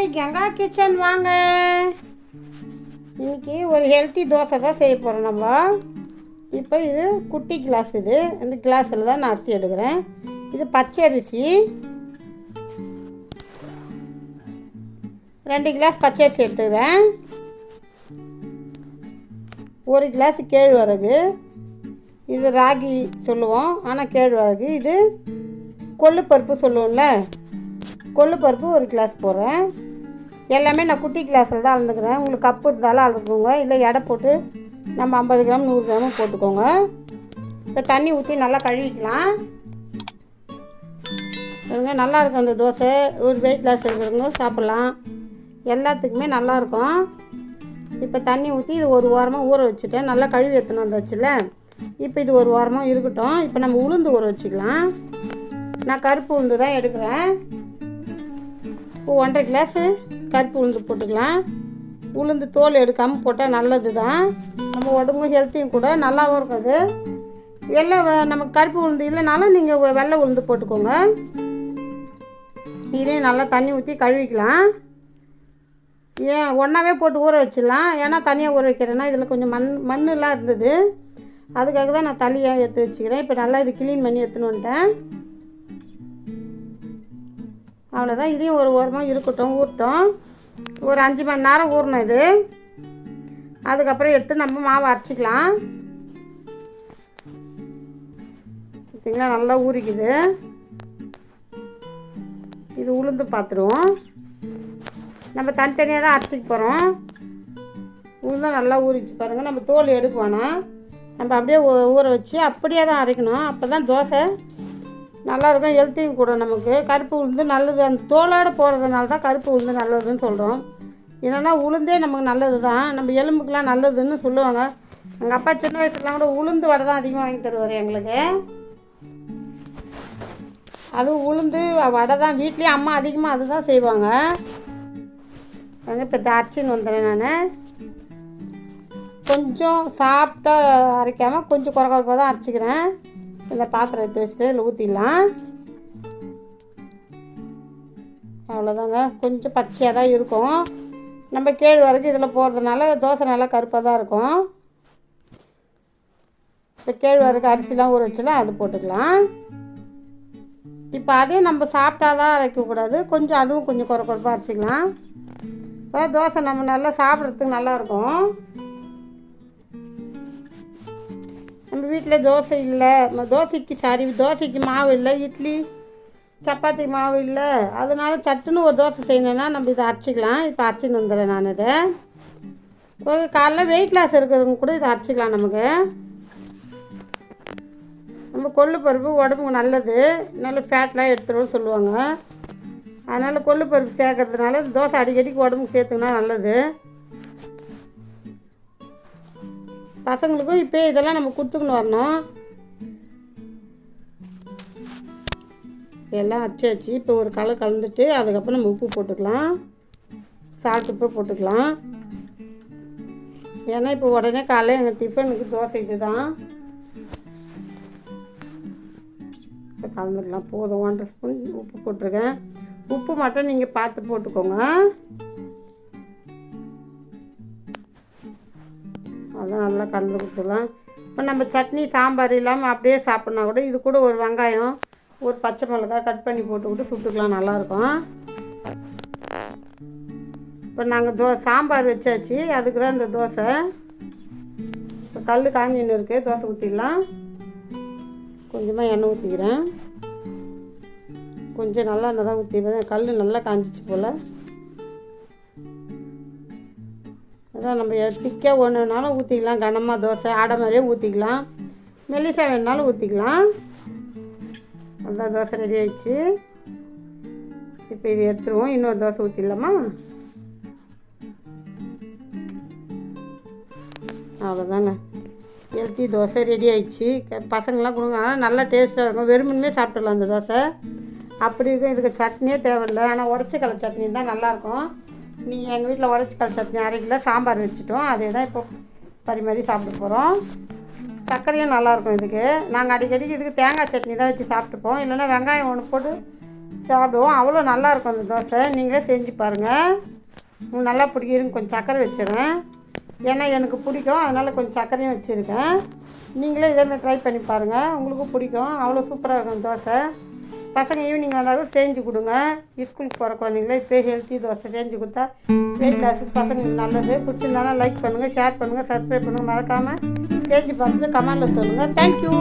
Hi Ganga kitchen வாங்க. இன்றைக்கி ஒரு ஹெல்த்தி தோசை தான் செய்ய போகிறோம் நம்ம. இப்போ இது குட்டி கிளாஸ் இது. இந்த கிளாஸில் தான் நான் அரிசி எடுக்கிறேன். இது பச்சை அரிசி. ரெண்டு கிளாஸ் பச்சை அரிசி எடுத்துக்கிறேன். ஒரு கிளாஸ் கேழ்வரகு. இது ராகி சொல்லுவோம். ஆனால் கேழ்வரகு இது கொள்ளுப்பருப்பு சொல்லுவோம்ல. கொள்ளுப்பருப்பு ஒரு கிளாஸ் போடுறேன். எல்லாமே நான் குட்டி கிளாஸில் தான் அளந்துக்கிறேன். உங்களுக்கு கப்பு இருந்தாலும் அளந்துக்கோங்க. இல்லை எடை போட்டு நம்ம ஐம்பது கிராம் நூறு கிராமும் போட்டுக்கோங்க. இப்போ தண்ணி ஊற்றி நல்லா கழுவிக்கலாம். பாருங்க நல்லா இருக்கும் அந்த தோசை. ஒரு வெயிட் லாஸ் இருக்கிறவங்க சாப்பிட்லாம். எல்லாத்துக்குமே நல்லாயிருக்கும் இப்போ தண்ணி ஊற்றி இது ஒரு வாரமாக ஊற வச்சுட்டேன். நல்லா கழுவி எடுத்துன்னு வந்தாச்சுல இப்போ இது ஒரு வாரமாக இருக்கட்டும். இப்போ நம்ம உளுந்து ஊற வச்சுக்கலாம். நான் கருப்பு உளுந்து தான் எடுக்கிறேன். ஒன்றரை கிளாஸு. கருப்பு உளுந்து போட்டுக்கலாம். உளுந்து தோல் எடுக்காமல் போட்டால் நல்லது தான் நம்ம உடம்பும் ஹெல்த்தியும் கூட நல்லாவும் இருக்கும் அது வெள்ளை வ- நமக்கு கருப்பு உளுந்து இல்லைனாலும் நீங்கள் வெள்ளை உளுந்து போட்டுக்கோங்க. இதையும் நல்லா தண்ணி ஊற்றி கழுவிக்கலாம். ஏன் ஒன்றாவே போட்டு ஊற வச்சிடலாம். ஏன்னா தனியாக ஊற வைக்கிறேன்னா இதில் கொஞ்சம் மண் மண்ணெலாம் இருந்தது. அதுக்காக தான் நான் தனியாக எடுத்து வச்சுக்கிறேன். இப்போ நல்லா இது க்ளீன் பண்ணி எடுத்துன்னு வந்துட்டேன். அவ்வளோதான் இதையும் ஒரு ஓரமாக இருக்கட்டும் ஊறட்டும். ஒரு அஞ்சு மணி நேரம் ஊறணும் இது. அதுக்கப்புறம் எடுத்து நம்ம மாவு அரைச்சிக்கலாம். பார்த்திங்களா நல்லா ஊறிக்குது. இது உளுந்து பார்த்துருவோம் நம்ம தனித்தனியாக தான் அரைச்சிக்க போகிறோம் உளுந்தும் நல்லா ஊறிச்சு பாருங்கள் நம்ம தோல் எடுக்க வேணாம். நம்ம அப்படியே ஊற வச்சு அப்படியே தான் அரைக்கணும். அப்போ தான் தோசை நல்லாயிருக்கும் ஹெல்த்தையும் ஹெல்த்தியும் கூட நமக்கு. கருப்பு உளுந்து நல்லது. அந்த தோலோடு போடுறதுனால தான் கருப்பு உளுந்து நல்லதுன்னு சொல்கிறோம் என்னென்னா உளுந்தே நமக்கு நல்லது தான் நம்ம எலும்புக்கெலாம் நல்லதுன்னு சொல்லுவாங்க. எங்கள் அப்பா சின்ன வயசுலாம் கூட உளுந்து வடை தான் அதிகமாக வாங்கி தருவார் எங்களுக்கு. அதுவும் உளுந்து வடை தான் வீட்லேயும் அம்மா அதிகமாக அதுதான் செய்வாங்க. இப்போ அரைச்சின்னு வந்துடுறேன் நான். கொஞ்சம் சாப்பிட்டா அரைக்காமல் கொஞ்சம் குறை குறைப்பாக தான் அரைச்சிக்கிறேன். இந்த பாத்திரத்தை வச்சுட்டு இதில் ஊற்றிடலாம் அவ்வளோதாங்க. கொஞ்சம் பச்சையாக தான் இருக்கும். நம்ம கேழ்வரகு இதில் போடுறதுனால தோசை நல்லா கருப்பாக தான் இருக்கும். இப்போ கேழ்வரகு அரிசிலாம் ஊற வச்சுலாம் அது போட்டுக்கலாம். இப்போ அதையும் நம்ம சாப்பிட்டா தான் அரைக்கக்கூடாது கொஞ்சம் அதுவும் கொஞ்சம் குறை குறைப்பாக அரைச்சிக்கலாம். அதாவது தோசை நம்ம நல்லா சாப்பிட்றதுக்கு நல்லாயிருக்கும் நம்ம வீட்டில் தோசை இல்லை. தோசைக்கு சாரி தோசைக்கு மாவு இல்லை இட்லி சப்பாத்தி மாவு இல்லை. அதனால் சட்டுன்னு ஒரு தோசை செய்யணுன்னா நம்ம இதை அரைச்சிக்கலாம். இப்போ அரைச்சின்னு வந்துடுறேன் நான் இதை. ஒரு காலைல வெயிட் லாஸ் இருக்கிறவங்க கூட இதை அரைச்சிக்கலாம் நமக்கு. நம்ம கொள்ளு பருப்பு உடம்புக்கு நல்லது. நல்ல ஃபேட்லாம் எடுத்துருவோம்னு சொல்லுவாங்க. அதனால் கொள்ளு பருப்பு சேர்க்கறதுனால தோசை அடிக்கடிக்கு உடம்புக்கு சேர்த்துக்கினா நல்லது. பசங்களுக்கும் இப்போ இதெல்லாம் நம்ம கொடுத்துக்கணும் வரணும். எல்லாம் அச்சாச்சு இப்போ ஒரு கலர் கலந்துட்டு அதுக்கப்புறம் நம்ம உப்பு போட்டுக்கலாம். சால்ட் உப்பு போட்டுக்கலாம். ஏன்னா இப்போ உடனே காலையில் எங்கள் டிஃபனுக்கு தோசை இது தான் இப்போ கலந்துக்கலாம். போதும். ஒன்றரை ஸ்பூன் உப்பு போட்டிருக்கேன். உப்பு மட்டும் நீங்கள் பார்த்து போட்டுக்கோங்க. அதான் நல்லா கலந்து கொடுத்துடலாம் இப்போ நம்ம சட்னி சாம்பார் இல்லாமல் அப்படியே சாப்பிட்னா கூட இது கூட ஒரு வெங்காயம் ஒரு பச்சை மிளகாய் கட் பண்ணி போட்டுக்கிட்டு சுட்டுக்கலாம் நல்லாயிருக்கும். இப்போ நாங்கள் தோ சாம்பார் வச்சாச்சு அதுக்கு தான் இந்த தோசை. இப்போ கல் காஞ்சின்னு இருக்குது தோசை ஊற்றிடலாம் கொஞ்சமாக எண்ணெய் ஊற்றிக்கிறேன் கொஞ்சம் நல்லா எண்ணெய் தான் ஊற்றி கல் நல்லா காஞ்சிச்சு போல். அதான் நம்ம ஒன்று வேணாலும் ஊற்றிக்கலாம் கனமாக தோசை ஆடை மாதிரியே ஊற்றிக்கலாம் மெல்லிசா வேணுனாலும் ஊற்றிக்கலாம் அதான் தோசை ரெடி ஆயிடுச்சு. இப்போ இது எடுத்துருவோம். இன்னொரு தோசை ஊற்றிடலாமா அவ்வளோதாங்க ஹெல்த்தி தோசை ரெடி ஆயிடுச்சு. க- பசங்களாம் கொடுங்க. ஆனால் நல்லா டேஸ்ட்டாக இருக்கும். வெறுமனுமே சாப்பிட்டுடலாம் அந்த தோசை. அப்படி இருக்கும். இதுக்கு சட்னியே தேவையில்லை. ஆனால் உடச்சிக்கல சட்னி தான் நல்லாயிருக்கும் நீங்கள் எங்கள் வீட்டில் உடச்சிக்கல் சட்னி அரை கிலோ சாம்பார் வச்சுட்டோம். அதே தான் இப்போ பரிமாறி சாப்பிட போகிறோம் சர்க்கரையும் நல்லாயிருக்கும் இதுக்கு. நாங்கள் அடிக்கடிக்கு இதுக்கு தேங்காய் சட்னி தான் வச்சு சாப்பிட்டுப்போம். இல்லைன்னா வெங்காயம் ஒன்று போட்டு சாப்பிடுவோம். அவ்வளோ நல்லாயிருக்கும் அந்த தோசை. நீங்களே செஞ்சு பாருங்கள் நல்லா பிடிக்கிறதுன்னு கொஞ்சம் சர்க்கரை வச்சிடுறேன். ஏன்னா எனக்கு பிடிக்கும். அதனால் கொஞ்சம் சர்க்கரையும் வச்சுருக்கேன். நீங்களே இதேமாதிரி ட்ரை பண்ணி பாருங்கள் உங்களுக்கும் பிடிக்கும். அவ்வளோ சூப்பராக இருக்கும் தோசை. பசங்க ஈவினிங் வந்தாலும் செஞ்சு கொடுங்க. ஸ்கூலுக்கு போகிற குழந்தைங்களே இப்போ ஹெல்த்தி தோசை செஞ்சு கொடுத்தா வெயிட் லாஸுக்கு பசங்களுக்கு நல்லது. பிடிச்சிருந்தாலும் லைக் பண்ணுங்கள் ஷேர் பண்ணுங்கள் சப்ஸ்கிரைப் பண்ணுங்கள் மறக்காமல் செஞ்சு பார்த்துட்டு கமெண்டில் சொல்லுங்கள் தேங்க்யூ